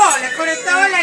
ஓலை கொடுத்தோலை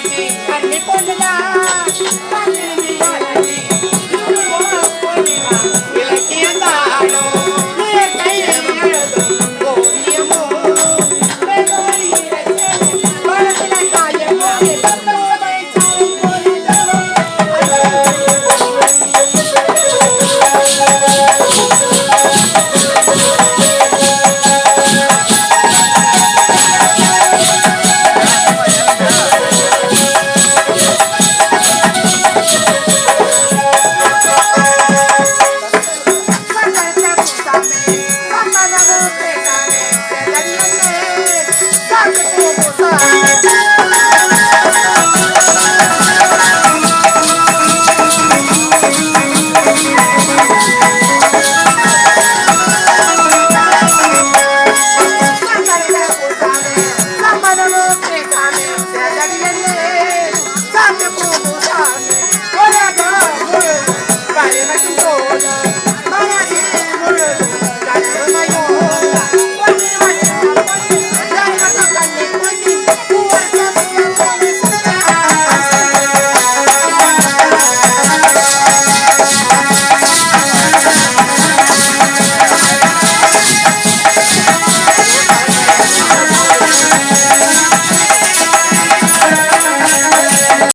பொண்ணு பொண்ணுதான்